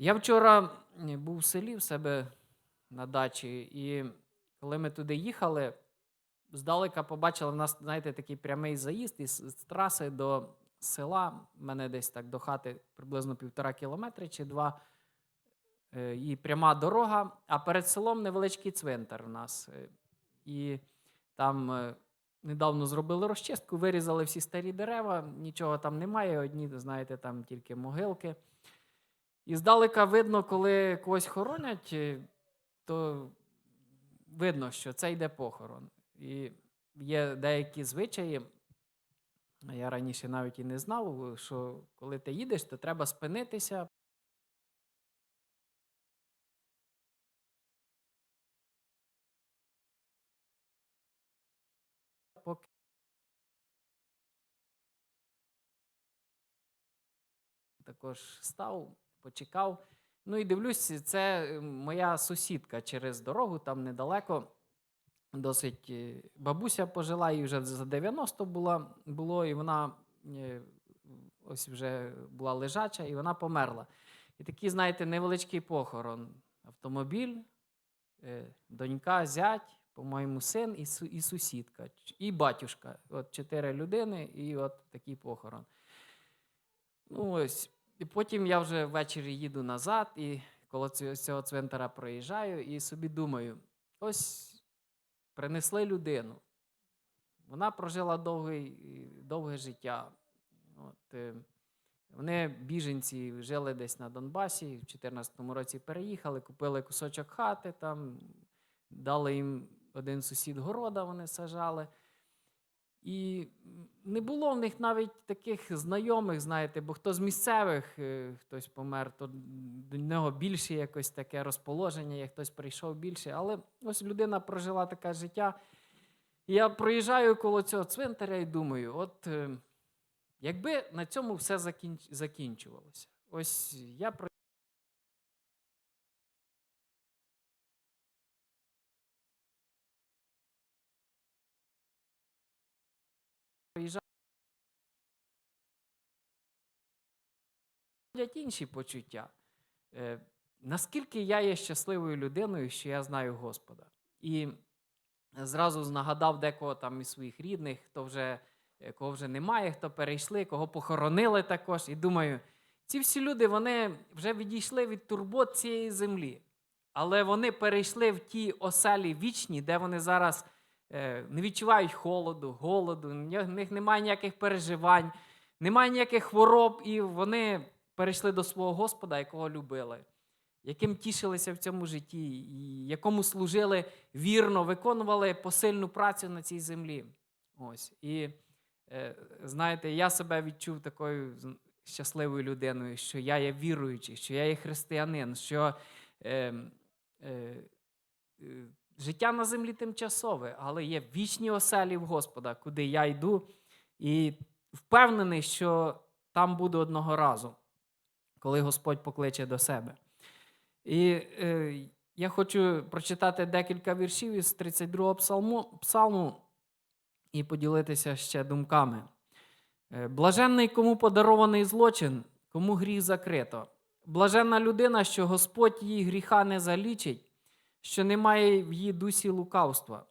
Я вчора був в селі в себе на дачі, і коли ми туди їхали, здалека побачили, в нас, знаєте, такий прямий заїзд із траси до села. в мене десь так до хати приблизно півтора кілометри чи два. Е, І пряма дорога, а перед селом невеличкий цвинтар у нас. Е, І там е, недавно зробили розчистку, вирізали всі старі дерева, нічого там немає, одні, знаєте, там тільки могилки. І здалека видно, коли когось хоронять, е, то видно, що це йде похорон. І є деякі звичаї. Я раніше навіть і не знав, що коли ти їдеш, то треба спинитися. Також став, почекав. Ну і дивлюсь, це е, моя сусідка через дорогу, там недалеко. Досить е, бабуся пожила, їй вже за 90 була, було, і вона е, ось вже була лежача, і вона померла. І такий, знаєте, невеличкий похорон. Автомобіль, донька, зять, по-моєму, син і, і сусідка, і батюшка. От чотири людини, і от такий похорон. Ну, ось. І потім я вже ввечері їду назад, і коло цього, цвинтара проїжджаю, і собі думаю: ось принесли людину. Вона прожила довгий, довге життя. От, е, вони біженці жили десь на Донбасі, в 2014 році переїхали, купили кусочок хати, там, дали їм один сусід города, вони сажали. І не було в них навіть таких знайомих, знаєте, бо хто з місцевих, е, хтось помер, то до нього більше якось таке розположення, як хтось прийшов більше. Але ось людина прожила таке життя. Я проїжджаю коло цього цвинтаря і думаю, от е, якби на цьому все закінч... закінчувалося. Ось я Ходять інші почуття. Е, наскільки я є щасливою людиною, що я знаю Господа. І зразу нагадав декого там із своїх рідних, хто вже, е, кого вже немає, хто перейшли, кого похоронили також. І думаю, ці всі люди вони вже відійшли від турбот цієї землі. Але вони перейшли в ті оселі вічні, де вони зараз не відчувають холоду, голоду, в них немає ніяких переживань, немає ніяких хвороб, і вони перейшли до свого Господа, якого любили, яким тішилися в цьому житті, і якому служили вірно, виконували посильну працю на цій землі. Ось. І е, знаєте, я себе відчув такою щасливою людиною, що я є віруючий, що я є християнин, що е, е, е, життя на землі тимчасове, але є вічні оселі в Господа, куди я йду, і впевнений, що там буду одного разу, коли Господь покличе до себе. І е, я хочу прочитати декілька віршів із 32-го псалму, псалму і поділитися ще думками. Е, Блаженний, кому подарований злочин, кому гріх закрито. Блаженна людина, що Господь її гріха не залічить, що немає в її дусі лукавства.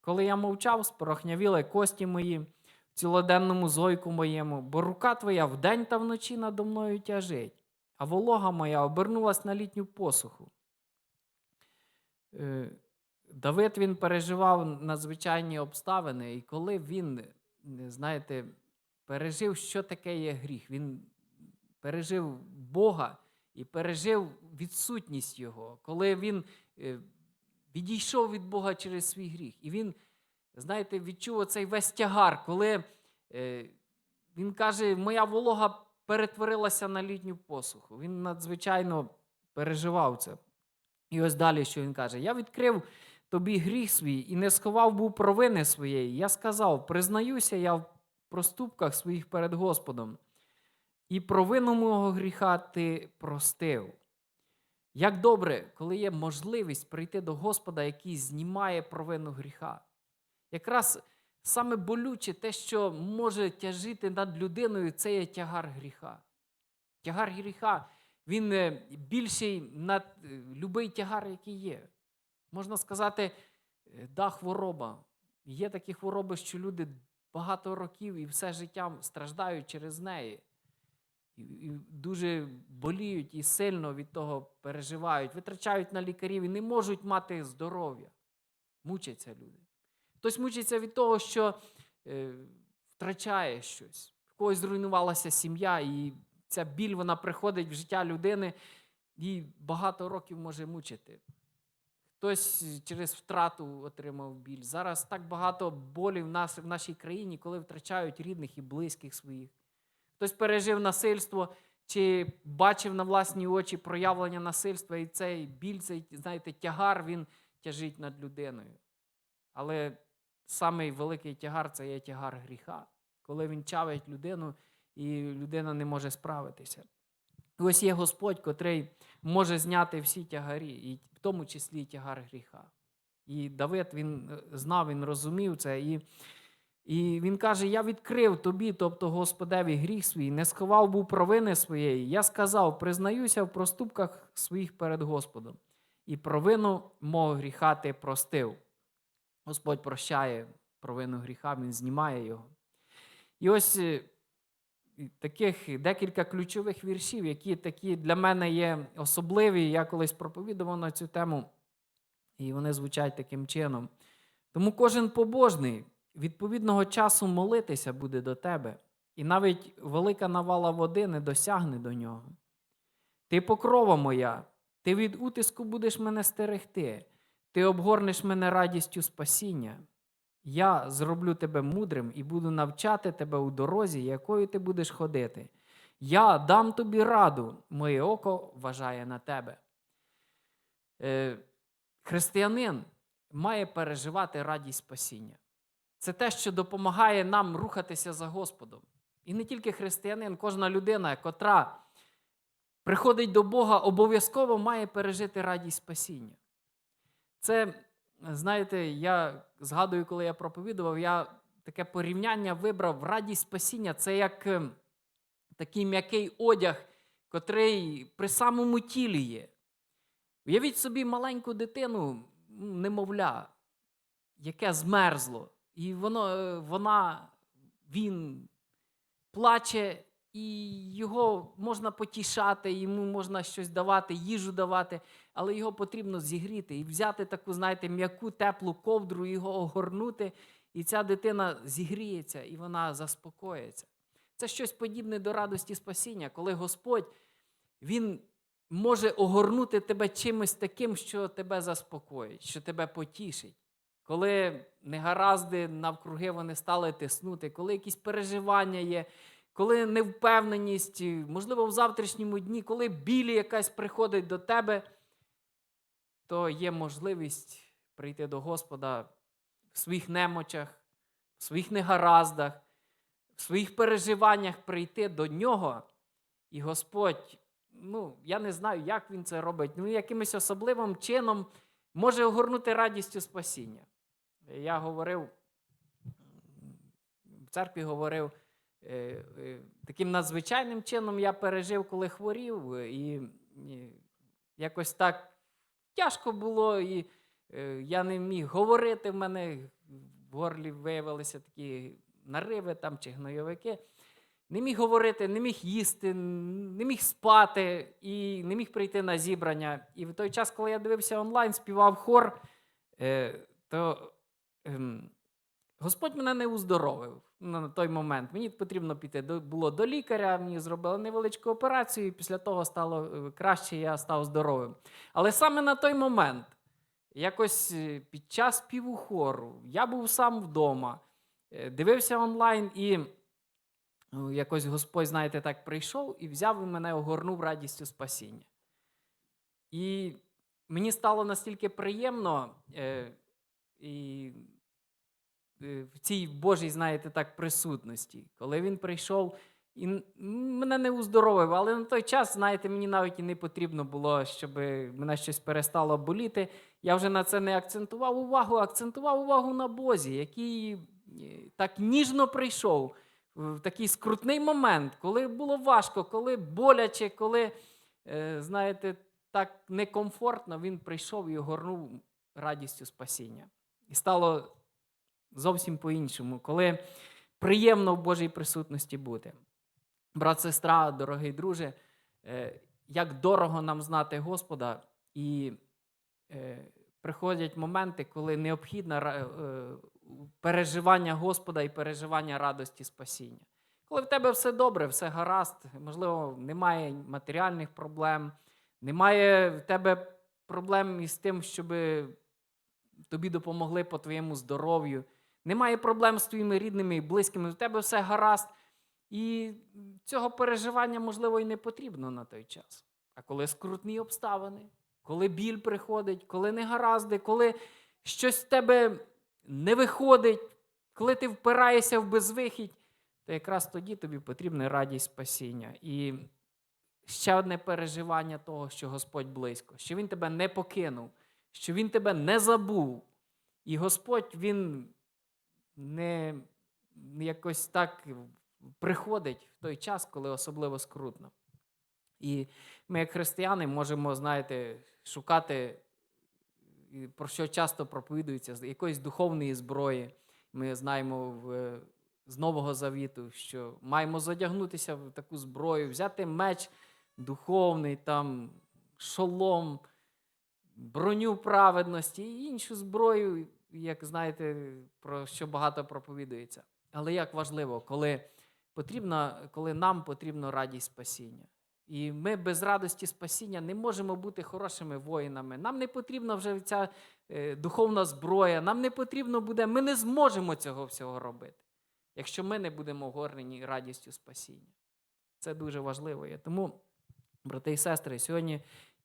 Коли я мовчав, спорохнявіли кості мої в цілоденному зойку моєму, бо рука твоя вдень та вночі надо мною тяжить, а волога моя обернулась на літню посуху. Е, Давид він переживав надзвичайні обставини, і коли він, е, знаєте, пережив, що таке є гріх, він пережив Бога і пережив відсутність Його, коли він відійшов від Бога через свій гріх. І він, знаєте, відчув оцей весь тягар, коли е, він каже, моя волога перетворилася на літню посуху. Він надзвичайно переживав це. І ось далі, що він каже: Я відкрив тобі гріх свій і не сховав був провини своєї. Я сказав: признаюся я в проступках своїх перед Господом, і провину мого гріха ти простив. Як добре, коли є можливість прийти до Господа, який знімає провину гріха. Якраз саме болюче те, що може тяжити над людиною, це є тягар гріха. Тягар гріха він е, більший над е, любий тягар, який є. Можна сказати, е, да, хвороба. Є такі хвороби, що люди багато років і все життя страждають через неї. І, дуже боліють і сильно від того переживають, витрачають на лікарів і не можуть мати здоров'я. Мучаться люди. Хтось мучиться від того, що е, втрачає щось. В когось зруйнувалася сім'я, і ця біль вона приходить в життя людини і багато років може мучити. Хтось через втрату отримав біль. Зараз так багато болі в нас в нашій країні, коли втрачають рідних і близьких своїх. Хтось пережив насильство чи бачив на власні очі проявлення насильства, і цей біль, цей, знаєте, тягар він тяжить над людиною. Але самий великий тягар це є тягар гріха, коли він чавить людину, і людина не може справитися. І ось є Господь, котрий може зняти всі тягарі, і в тому числі тягар гріха. І Давид він е, знав, він розумів це. І, і він каже: Я відкрив тобі, тобто Господеві, гріх свій, не сховав був провини своєї. Я сказав, признаюся в проступках своїх перед Господом, і провину мого гріха ти простив. Господь прощає провину гріха, Він знімає його. І ось е, таких декілька ключових віршів, які такі для мене є особливі. Я колись проповідував на цю тему, і вони звучать таким чином. Тому кожен побожний відповідного часу молитися буде до тебе, і навіть велика навала води не досягне до нього. Ти покрова моя, ти від утиску будеш мене стерегти, ти обгорнеш мене радістю спасіння. Я зроблю тебе мудрим і буду навчати тебе у дорозі, якою ти будеш ходити. Я дам тобі раду, моє око вважає на тебе. Е, християнин має переживати радість спасіння. Це те, що допомагає нам рухатися за Господом. І не тільки християнин, кожна людина, котра приходить до Бога, обов'язково має пережити радість спасіння. Це, знаєте, я згадую, коли я проповідував, я таке порівняння вибрав радість спасіння це як е, такий м'який одяг, котрий при самому тілі є. Уявіть собі маленьку дитину, немовля, яке змерзло, і воно, е, вона, він плаче, і його можна потішати, йому можна щось давати, їжу давати, але його потрібно зігріти і взяти таку, знаєте, м'яку, теплу ковдру, його огорнути, і ця дитина зігріється і вона заспокоїться. Це щось подібне до радості спасіння, коли Господь Він може огорнути тебе чимось таким, що тебе заспокоїть, що тебе потішить. Коли негаразди навкруги вони стали тиснути, коли якісь переживання є, коли невпевненість, можливо, в завтрашньому дні, коли білі якась приходить до тебе, то є можливість прийти до Господа в своїх немочах, в своїх негараздах, в своїх переживаннях прийти до нього. І Господь, ну, я не знаю, як він це робить, ну, якимось особливим чином може огорнути радістю спасіння. Я говорив, в церкві говорив, е, е, таким надзвичайним чином я пережив, коли хворів, і, якось так тяжко було, і е, я не міг говорити. В мене в горлі виявилися такі нариви там чи гнойовики. Не міг говорити, не міг їсти, не міг спати і не міг прийти на зібрання. І в той час, коли я дивився онлайн, співав хор, то Господь мене не уздоровив на той момент. Мені потрібно піти було до лікаря, мені зробили невеличку операцію, і після того стало е, краще, я став здоровим. Але саме на той момент, якось е, під час співу хору, я був сам вдома, е, дивився онлайн і. Якось Господь, знаєте, так прийшов і взяв і мене огорнув радістю спасіння. І мені стало настільки приємно і, е, в цій Божій, знаєте, так, присутності, коли він прийшов і мене не уздоровив, але на той час, знаєте, мені навіть і не потрібно було, щоб мене щось перестало боліти. Я вже на це не акцентував увагу, акцентував увагу на Бозі, який е, так ніжно прийшов в такий скрутний момент, коли було важко, коли боляче, коли е, знаєте, так некомфортно, він прийшов і огорнув радістю спасіння. І стало зовсім по-іншому, коли приємно в Божій присутності бути. Брат, сестра, дорогий друже, е, як дорого нам знати Господа, і е, приходять моменти, коли необхідне переживання Господа і переживання радості спасіння. Коли в тебе все добре, все гаразд, можливо, немає матеріальних проблем, немає в тебе проблем із тим, щоб тобі допомогли по твоєму здоров'ю, немає проблем з твоїми рідними і близькими, в тебе все гаразд. І цього переживання, можливо, і не потрібно на той час. А коли скрутні обставини, коли біль приходить, коли негаразди, коли щось в тебе не виходить, коли ти впираєшся в безвихідь, то якраз тоді тобі потрібна радість спасіння. І ще одне переживання того, що Господь близько, що Він тебе не покинув, що Він тебе не забув. І Господь Він не якось так приходить в той час, коли особливо скрутно. І ми, як християни, можемо, знаєте, шукати, про що часто проповідується, з якоїсь духовної зброї. Ми знаємо в, з Нового Завіту, що маємо задягнутися в таку зброю, взяти меч духовний, там, шолом, броню праведності і іншу зброю, як знаєте, про що багато проповідується. Але як важливо, коли потрібно, коли нам потрібна радість спасіння. І ми без радості спасіння не можемо бути хорошими воїнами. Нам не потрібна вже ця е, духовна зброя, нам не потрібно буде, ми не зможемо цього всього робити, якщо ми не будемо горнені радістю спасіння. Це дуже важливо. Тому, брати і сестри, сьогодні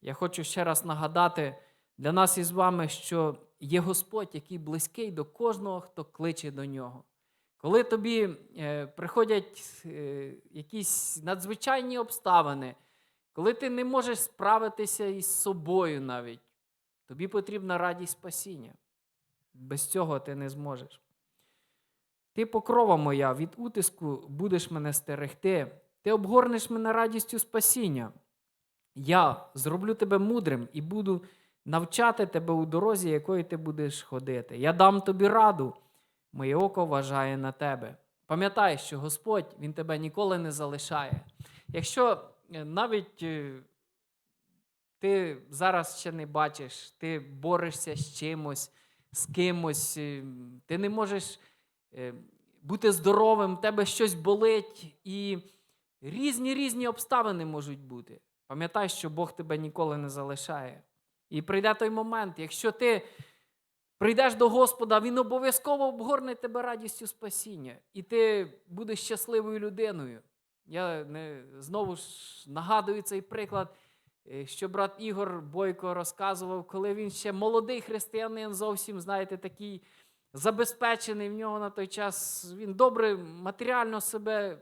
я хочу ще раз нагадати для нас із вами, що є Господь, який близький до кожного, хто кличе до нього. Коли тобі е, приходять е, якісь надзвичайні обставини, коли ти не можеш справитися із собою навіть, тобі потрібна радість спасіння. Без цього ти не зможеш. Ти, покрова моя, від утиску будеш мене стерегти, ти обгорнеш мене радістю спасіння. Я зроблю тебе мудрим і буду навчати тебе у дорозі, якою ти будеш ходити. Я дам тобі раду моє око вважає на тебе. Пам'ятай, що Господь Він тебе ніколи не залишає. Якщо е, навіть е, ти зараз ще не бачиш, ти борешся з чимось, з кимось, е, ти не можеш бути здоровим, в тебе щось болить, і різні різні обставини можуть бути. Пам'ятай, що Бог тебе ніколи не залишає. І прийде той момент, якщо ти прийдеш до Господа, Він обов'язково обгорне тебе радістю спасіння, і ти будеш щасливою людиною. Я не, знову ж нагадую цей приклад, е, що брат Ігор Бойко розказував, коли він ще молодий християнин, зовсім, знаєте, такий забезпечений в нього на той час. Він добре матеріально себе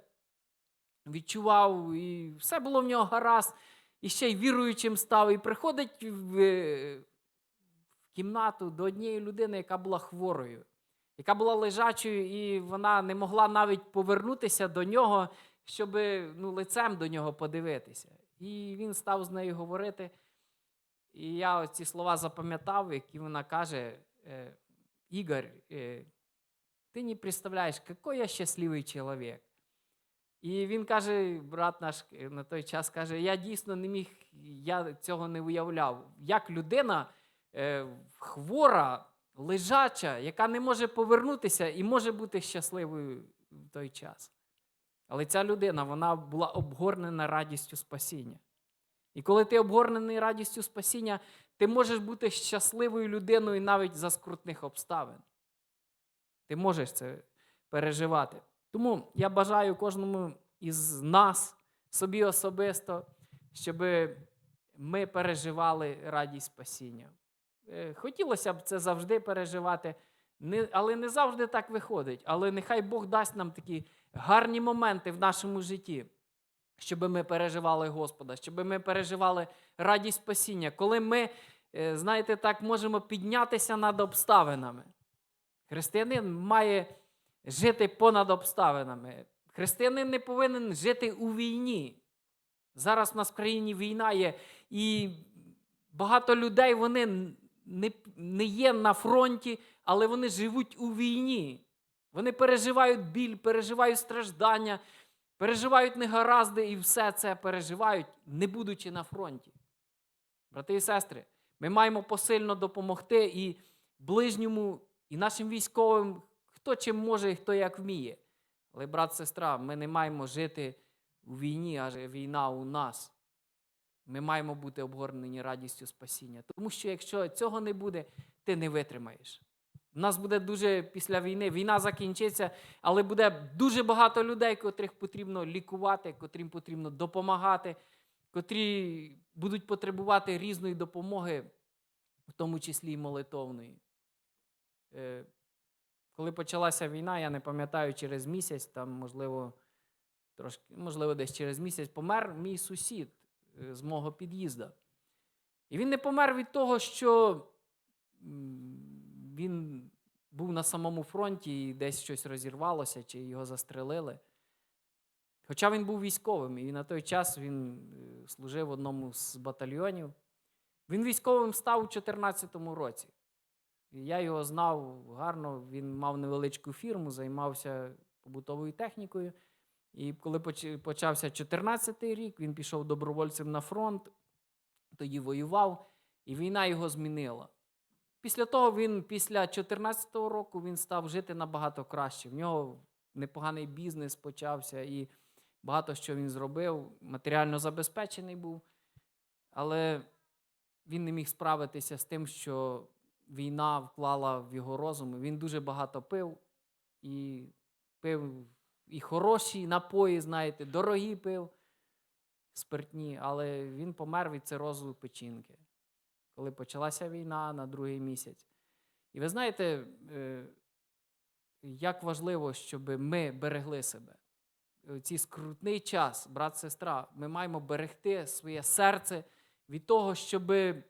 відчував, і все було в нього гаразд, і ще й віруючим став. І приходить в, кімнату до однієї людини, яка була хворою, яка була лежачою, і вона не могла навіть повернутися до нього, щоб ну, лицем до нього подивитися. І він став з нею говорити. І я ці слова запам'ятав, які вона каже: е, Ігор, е, ти не представляєш, який я щасливий чоловік. І він каже, брат наш е, на той час каже: я дійсно не міг, я цього не уявляв. Як людина е, хвора, лежача, яка не може повернутися і може бути щасливою в той час. Але ця людина вона була обгорнена радістю спасіння. І коли ти обгорнений радістю спасіння, ти можеш бути щасливою людиною навіть за скрутних обставин. Ти можеш це переживати. Тому я бажаю кожному із нас, собі особисто, щоб ми переживали радість спасіння. Е, Хотілося б це завжди переживати, але не завжди так виходить. Але нехай Бог дасть нам такі гарні моменти в нашому житті, щоб ми переживали Господа, щоб ми переживали радість спасіння, коли ми, е, знаєте, так можемо піднятися над обставинами. Християнин має жити понад обставинами. Християнин не повинен жити у війні. Зараз в нас в країні війна є, і багато людей вони не, не є на фронті, але вони живуть у війні. Вони переживають біль, переживають страждання, переживають негаразди і все це переживають, не будучи на фронті. Брати і сестри, ми маємо посильно допомогти і ближньому, і нашим військовим, хто чим може і хто як вміє. Але, брат, сестра, ми не маємо жити у війні, аж війна у нас. Ми маємо бути обгорнені радістю спасіння. Тому що якщо цього не буде, ти не витримаєш. У нас буде дуже після війни, війна закінчиться, але буде дуже багато людей, котрих потрібно лікувати, котрим потрібно допомагати, котрі будуть потребувати різної допомоги, в тому числі і молитовної. Коли почалася війна, я не пам'ятаю, через місяць, там, можливо, трошки, можливо, десь через місяць помер мій сусід е, з мого під'їзду. І він не помер від того, що він був на самому фронті і десь щось розірвалося, чи його застрелили. Хоча він був військовим, і на той час він е, служив в одному з батальйонів. Він військовим став у 2014 році. Я його знав гарно, він мав невеличку фірму, займався побутовою технікою. І коли поч- почався 2014 рік, він пішов добровольцем на фронт, тоді воював, і війна його змінила. Після того він, після 2014 року, він став жити набагато краще. В нього непоганий бізнес почався, і багато що він зробив, матеріально забезпечений був. Але він не міг справитися з тим, що війна вклала в його розум. Він дуже багато пив і пив і хороші напої, знаєте, дорогі пив, спиртні, але він помер від цирозу печінки, коли почалася війна на другий місяць. І ви знаєте, е, як важливо, щоб ми берегли себе. У цей скрутний час, брат, сестра, ми маємо берегти своє серце від того, щоб е,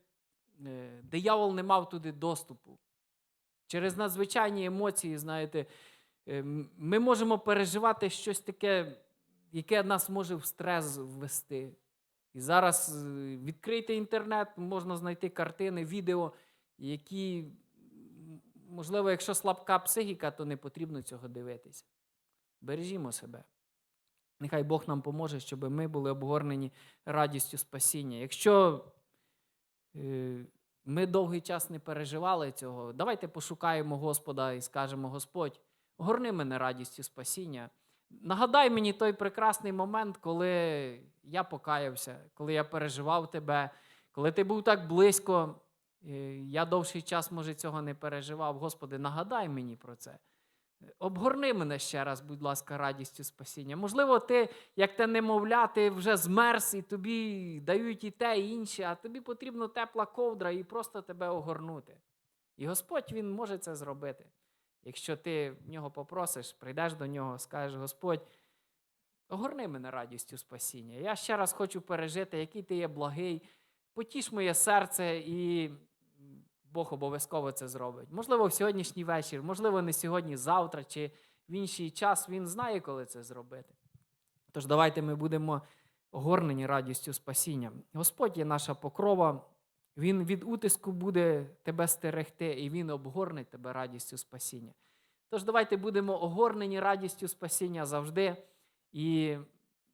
диявол не мав туди доступу. Через надзвичайні емоції, знаєте, е, ми можемо переживати щось таке, яке нас може в стрес ввести. І зараз е, відкрийте інтернет, можна знайти картини, відео, які, можливо, якщо слабка психіка, то не потрібно цього дивитися. Бережімо себе. Нехай Бог нам поможе, щоб ми були обгорнені радістю спасіння. Якщо е, ми довгий час не переживали цього, давайте пошукаємо Господа і скажемо: Господь, горни мене радістю спасіння. Нагадай мені той прекрасний момент, коли я покаявся, коли я переживав тебе, коли ти був так близько. е, Я довший час, може, цього не переживав. Господи, нагадай мені про це. Обгорни мене ще раз, будь ласка, радістю спасіння. Можливо, ти, як те немовля, ти вже змерз, і тобі дають і те, і інше, а тобі потрібна тепла ковдра і просто тебе огорнути. І Господь Він може це зробити. Якщо ти в нього попросиш, прийдеш до нього, скажеш, Господь, огорни мене радістю спасіння. Я ще раз хочу пережити, який ти є благий, потіш моє серце і Бог обов'язково це зробить. Можливо, в сьогоднішній вечір, можливо, не сьогодні, завтра чи в інший час. Він знає, коли це зробити. Тож давайте ми будемо огорнені радістю спасіння. Господь є наша покрова, Він від утиску буде тебе стерегти, і Він обгорне тебе радістю спасіння. Тож давайте будемо огорнені радістю спасіння завжди. І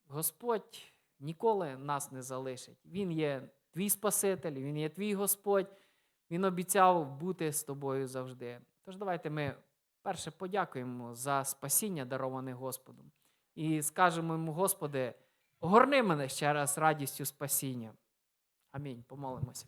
Господь ніколи нас не залишить. Він є твій Спаситель, Він є твій Господь. Він обіцяв бути з тобою завжди. Тож давайте ми перше подякуємо за спасіння, дароване Господом, і скажемо йому, Господи, огорни мене ще раз радістю спасіння. Амінь. Помолимося.